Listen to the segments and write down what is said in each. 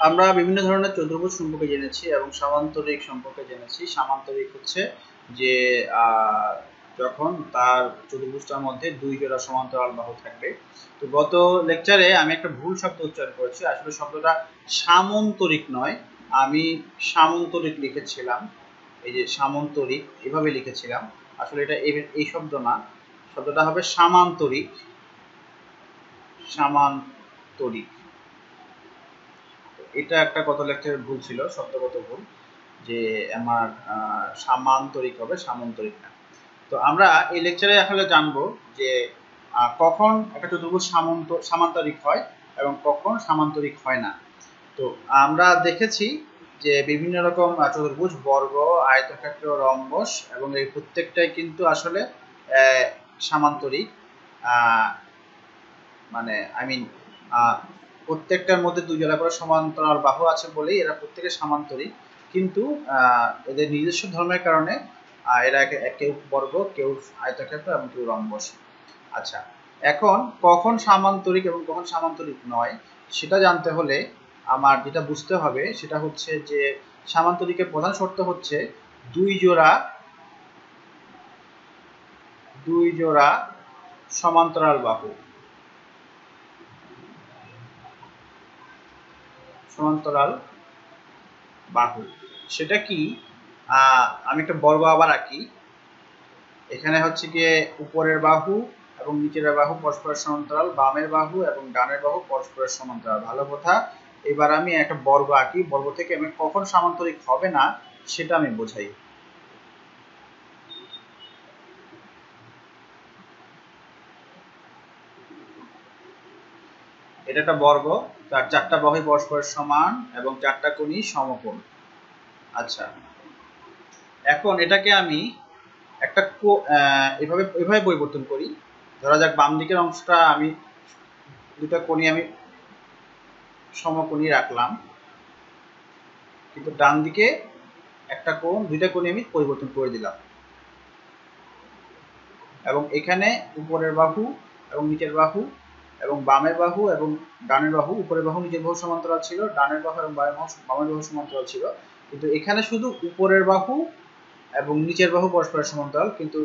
আমরা বিভিন্ন ধরনের চতুর্ভুজ সম্পর্কে জেনেছি এবং সামান্তরিক সম্পর্কে জেনেছি। সামান্তরিক হচ্ছে যে যখন তার চতুর্ভুজটার মধ্যে দুই জোড়া সমান্তরাল বাহু থাকবে। তো গত লেকচারে আমি একটা ভুল শব্দ উচ্চারণ করেছি। আসলে শব্দটা সামন্তরিক নয়। আমি সামন্তরিক লিখেছিলাম। এই যে সামন্তরিক, এভাবে লিখেছিলাম। আসলে এটা এই শব্দ না। শব্দটা হবে সামান্তরিক। সামান্তরিক। এটা একটা গত লেকচারের ভুল ছিল, শব্দগত ভুল, যে আমার সামান্তরিক হবে, সামান্তরিক না। তো আমরা এই লেকচারে আসলে জানব যে কখন একটা চতুর্ভুজ সামন্ত, সামান্তরিক হয় এবং কখন সামান্তরিক হয় না। তো আমরা দেখেছি যে বিভিন্ন রকম চতুর্ভুজ বর্গ, আয়তক্ষেত্র, রম্বস এবং এই প্রত্যেকটাই কিন্তু আসলে সামান্তরিক মানে আই মিন প্রত্যেকটার মধ্যে দুই জোড়া করে সমান্তরাল বাহু আছে বলেই এরা প্রত্যেকে সামান্তরিক কিন্তু এদের নিজস্ব ধর্মের কারণে এরা কেউ বর্গ, কেউ আয়তক্ষেত্র এবং কেউ রম্বস। আচ্ছা এখন কখন সামান্তরিক এবং কখন সামান্তরিক নয়, সেটা জানতে হলে আমার যেটা বুঝতে হবে সেটা হচ্ছে যে সামান্তরিকের প্রধান শর্ত হচ্ছে দুই জোড়া দুই জোড়া সমান্তরাল বাহু। সমান্তরাল বাহু। সেটা কি? আমি একটা বর্গ আবার আঁকি। এখানে হচ্ছে গিয়ে উপরের বাহু এবং নিচের বাহু পরস্পরের সমান্তরাল, বামের বাহু এবং ডানের বাহু পরস্পরের সমান্তরাল। ভালো কথা। এবার আমি একটা বর্গ আঁকি। বর্গ থেকে আমি কখন সামান্তরিক হবে না, সেটা আমি বোঝাই। এটা একটা বর্গ। তার চারটা বাহুই পরস্পরের সমান এবং চারটা কোণই সমকোণ। আচ্ছা। এখন এটাকে আমি একটা এভাবে এভাবে পরিবর্তন করি। ধরা যাক বাম দিকের অংশটা আমি দুটা কোণই আমি সমকোণী রাখলাম। কিন্তু ডান দিকে একটা কোণ, দুইটা কোণে আমি পরিবর্তন করে দিলাম। এবং এখানে উপরের বাহু এবং নিচের বাহু এবং বামের বাহু এবং ডানের বাহু, উপরের বাহু নিচের বাহু সমান্তরাল ছিল, ডানের বাহু এবং বামের বাহু বামের বাহু সমান্তরাল ছিল। কিন্তু এখানে শুধু উপরের বাহু এবং নিচের বাহু পরস্পরের সমান্তরাল, কিন্তু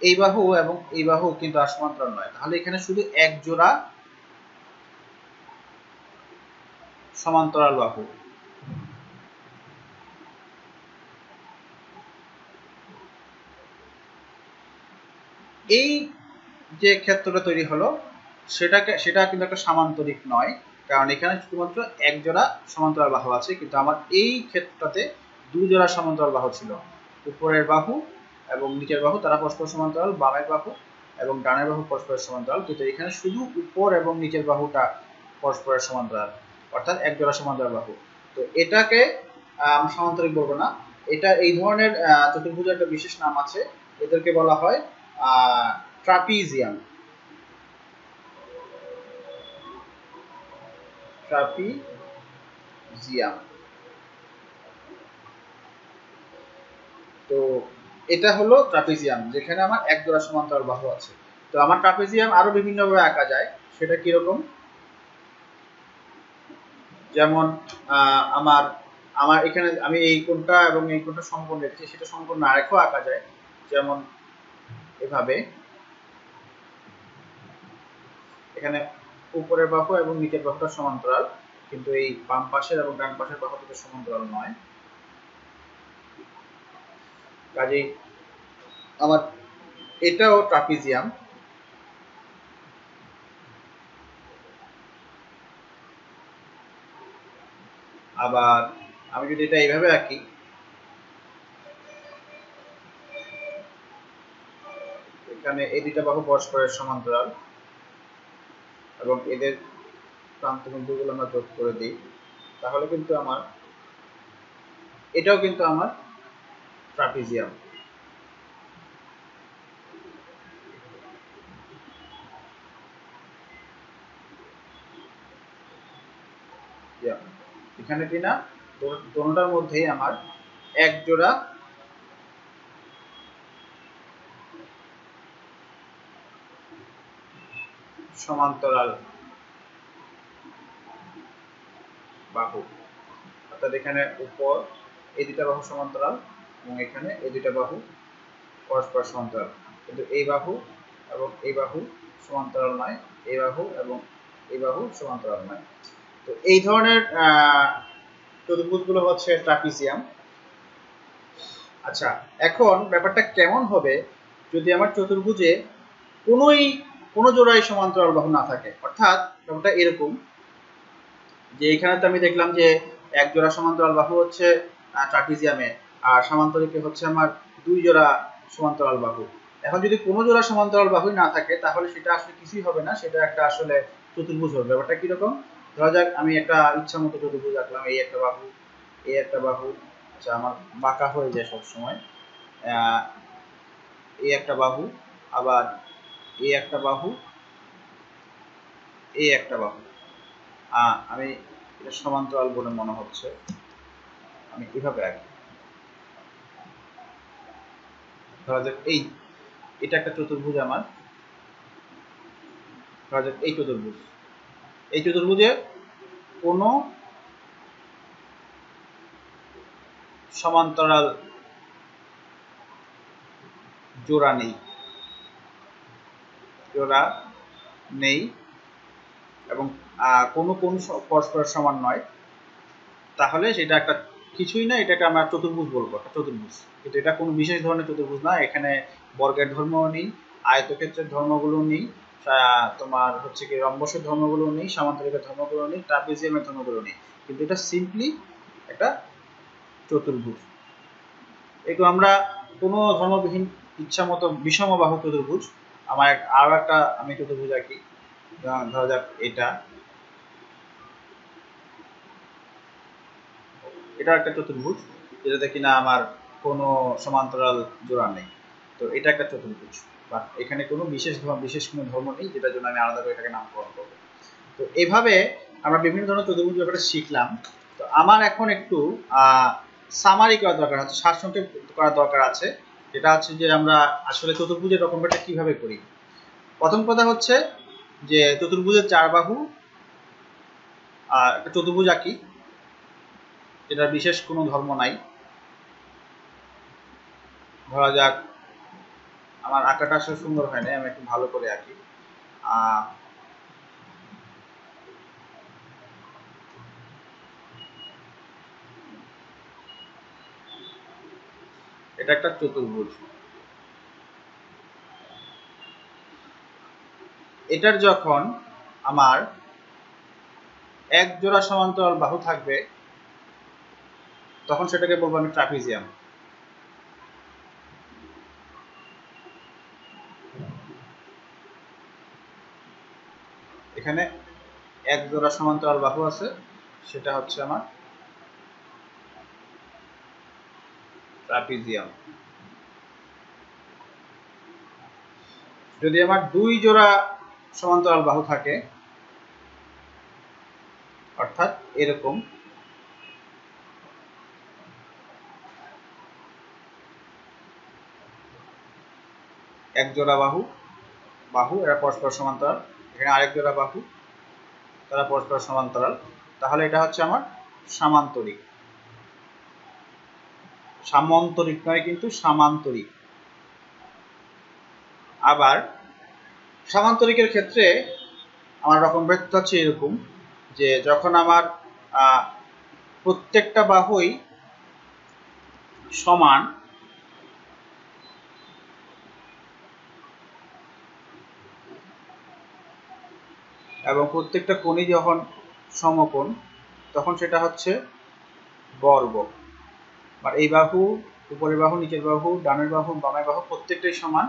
এই বাহু এবং এই বাহু কিন্তু আর সমান্তরাল নয়। তাহলে এখানে শুধু এক জোড়া সমান্তরাল বাহু। এই যে ক্ষেত্রটা তৈরি হলো সেটাকে, সেটা কিন্তু একটা সামান্তরিক নয়। কারণ এখানে শুধুমাত্র এক জোড়া সমান্তরাল বাহু আছে, কিন্তু আমার এই ক্ষেত্রটাতে দুই জোড়া সমান্তরাল বাহু ছিল। উপরের বাহু এবং নিচের বাহু, তারা পরস্পর সমান্তরাল, বামের বাহু এবং ডানের বাহু পরস্পরের সমান্তরাল। কিন্তু এখানে শুধু উপর এবং নিচের বাহুটা পরস্পরের সমান্তরাল, অর্থাৎ এক জোড়া সমান্তরাল বাহু। তো এটাকে আমি সমান্তরিক বলব না। এটা এই ধরনের চতুর্ভুজের একটা বিশেষ নাম আছে। এদেরকে বলা হয় ট্রাপিজিয়াম। ট্রাপিজিয়াম তো এটা হলো ট্রাপিজিয়াম যেখানে আমার এক জোড়া সমান্তরাল বাহু আছে। তো আমার ট্রাপিজিয়াম আরও বিভিন্নভাবে আঁকা যায়, সেটা কীরকম? যেমন আমার আমার এখানে আমি এই কোণটা এবং এই কোণটা সমকোণ রেখেছি সেটা সমকোণ না রেখেও আঁকা যায়। যেমন এভাবে। এখানে উপরের বাহু এবং নিচের বাহুটা সমান্তরাল, কিন্তু এই বাম পাশের এবং ডান পাশের বাহু দুটো সমান্তরাল নয়। কাজেই আমার এটাও ট্রাপিজিয়াম। আবার আমি যদি এটা এইভাবে আঁকি এখানে এই দুইটা বাহু পরস্পরের সমান্তরাল। এবং এদের প্রান্ত বিন্দুগুলো আমরা যোগ করে দিই, তাহলে কিন্তু আমার, এটাও কিন্তু আমার ট্রাপিজিয়াম এখানে কিনা দোনোটার মধ্যেই আমার এক জোড়া সমান্তরাল বাহু। অর্থাৎ এখানে উপর এই দুটা বাহু সমান্তরাল এবং এখানে এই দুটা বাহু পরস্পর সমান্তরাল। কিন্তু এই বাহু এবং এই বাহু সমান্তরাল নয়, এই বাহু এবং এই বাহু সমান্তরাল নয়। তো এই ধরনের চতুর্ভুজগুলো হচ্ছে ট্রাপিজিয়াম। আচ্ছা এখন ব্যাপারটা কেমন হবে যদি আমার চতুর্ভুজে কোনোই কোনো জোড়াই সমান্তরাল বাহু না থাকে। অর্থাৎ ব্যাপারটা এরকম যে এখানে তো আমি দেখলাম যে এক জোড়া সমান্তরাল বাহু হচ্ছে ট্রাপিজিয়ামে, আর সমান্তরিকে হচ্ছে আমার দুই জোড়া সমান্তরাল বাহু। এখন যদি কোনো জোড়া সমান্তরাল বাহুই না থাকে, তাহলে সেটা আসলে কিছুই হবে না, সেটা একটা আসলে চতুর্ভুজ হবে। ব্যাপারটা কীরকম? ধরা যাক, আমি একটা ইচ্ছা মতো চতুর্ভুজ আঁকলাম, এই একটা বাহু, এই একটা বাহু আচ্ছা আমার বাঁকা হয়ে যায় সবসময়। এই একটা বাহু, আবার এই একটা বাহু এই একটা বাহু। আমি এটা সমান্তরাল বলে মনে হচ্ছে। আমি কীভাবে আঁকি। ধরা যাক এই, এটা একটা চতুর্ভুজ আমার। ধরা যাক এই চতুর্ভুজ। এই চতুর্ভুজে কোনো সমান্তরাল জোড়া নেই। জোড়া নেই এবং কোনো কোন পরস্পর সমান নয়। তাহলে সেটা একটা কিছুই না, এটাকে আমরা চতুর্ভুজ বলব, একটা চতুর্ভুজ। কিন্তু এটা কোনো বিশেষ ধরনের চতুর্ভুজ না, এখানে বর্গের ধর্মও নেই, আয়তক্ষেত্রের ধর্মগুলো নেই তোমার হচ্ছে কি রম্বসের ধর্মগুলো নেই, সামান্তরিকের ধর্মগুলো নেই, ট্রাপিজিয়ামের ধর্মগুলো নেই। কিন্তু এটা সিম্পলি একটা চতুর্ভুজ। এগুলো আমরা কোনো ধর্মবিহীন ইচ্ছা মতো বিষম বাহু চতুর্ভুজ আমার আরও একটা আমি চতুর্ভুজ আঁকি ধরা যাক এটা। এটা একটা চতুর্ভুজ যেটাতে কিনা আমার কোনো সমান্তরাল জোড়া নেই। তো এটা একটা চতুর্ভুজ, বা এখানে কোনো বিশেষ বিশেষ কোনো ধর্ম নেই, যেটার জন্য আমি আলাদা করে এটাকে নামকরণ করব। তো এইভাবে আমরা বিভিন্ন ধরনের চতুর্ভুজ ব্যাপারে শিখলাম। তো আমার এখন একটু সামারি করা দরকার আছে সারসংক্ষেপ করা দরকার আছে। যেটা হচ্ছে যে আমরা আসলে চতুর্ভুজের রকমটা কীভাবে করি? প্রথম কথা হচ্ছে যে চতুর্ভুজের চার বাহু একটা চতুর্ভুজ আঁকি, যেটা বিশেষ কোনো ধর্ম নাই। ধরা যাক, আমার আঁকাটা আসলে সুন্দর হয় না আমি একটু ভালো করে আঁকি। এটা একটা চতুর্ভুজ। এটার যখন আমার এক জোড়া সমান্তরাল বাহু থাকবে, তখন সেটাকে বলব আমি ট্রাপিজিয়াম। এখানে এক জোড়া সমান্তরাল বাহু আছে, সেটা হচ্ছে আমার ট্রাপিজিয়াম যদি আমার দুই জোড়া সমান্তরাল বাহু থাকে, অর্থাৎ এরকম, এক জোড়া বাহু বাহু, এরা পরস্পর সমান্তরাল, এখানে আরেক জোড়া বাহু, তারা পরস্পর সমান্তরাল, তাহলে এটা হচ্ছে আমার সামান্তরিক। সামান্তরিক নয়, কিন্তু সামান্তরিক। আবার সামান্তরিকের ক্ষেত্রে আমার রকম ব্যক্ত হচ্ছে এরকম, যে যখন আমার প্রত্যেকটা বাহুই সমান, এবং প্রত্যেকটা কোণই যখন সমকোণ, তখন সেটা হচ্ছে বর্গ। আর এই বাহু, উপরের বাহু, নিচের বাহু, ডানের বাহু, বামের বাহু প্রত্যেকটাই সমান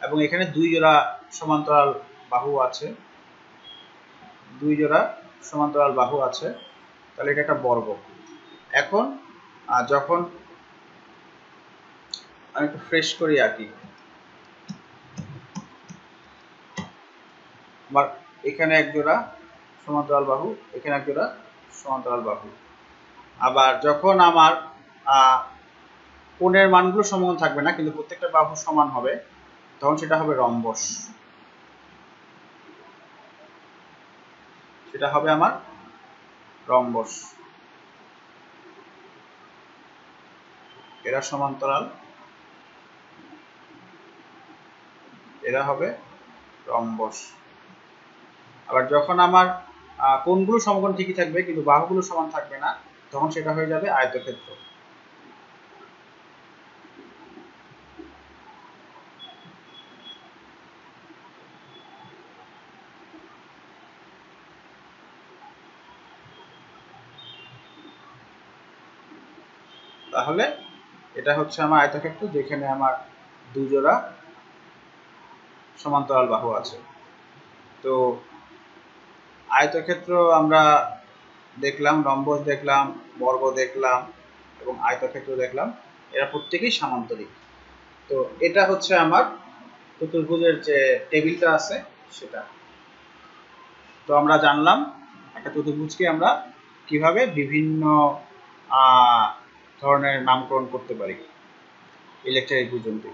এবং এখানে দুই জোড়া সমান্তরাল বাহু আছে। দুই জোড়া সমান্তরাল বাহু আছে। তাহলে এটা একটা বর্গ এখন যখন আমি একটু ফ্রেশ করি আঁকি আমার এখানে এক জোড়া সমান্তরাল বাহু, এখানে এক জোড়া সমান্তরাল বাহু। আবার যখন আমার কোণের মানগুলো সমান থাকবে না, কিন্তু প্রত্যেকটা বাহু সমান হবে। তখন সেটা হবে রম্বস। সেটা হবে আমার রম্বস। এরা সমান্তরাল। এরা হবে রম্বস। আবার যখন আমার কোণগুলো সমকোণ ঠিকই থাকবে, কিন্তু বাহুগুলো সমান থাকবে না, তখন সেটা হয়ে যাবে আয়তক্ষেত্র। তাহলে এটা হচ্ছে আমার আয়তক্ষেত্র যেখানে আমার দুজোড়া সমান্তরাল বাহু আছে। তো আয়তক্ষেত্র আমরা দেখলাম, রম্বস দেখলাম, বর্গ দেখলাম এবং আয়তক্ষেত্র দেখলাম। এরা প্রত্যেকেই সামান্তরিক। তো এটা হচ্ছে আমার চতুর্ভুজের যে টেবিলটা আছে সেটা। তো আমরা জানলাম একটা চতুর্ভুজকে আমরা কীভাবে বিভিন্ন ধরনের নামকরণ করতে পারি। ইলেকট্রিক পর্যন্ত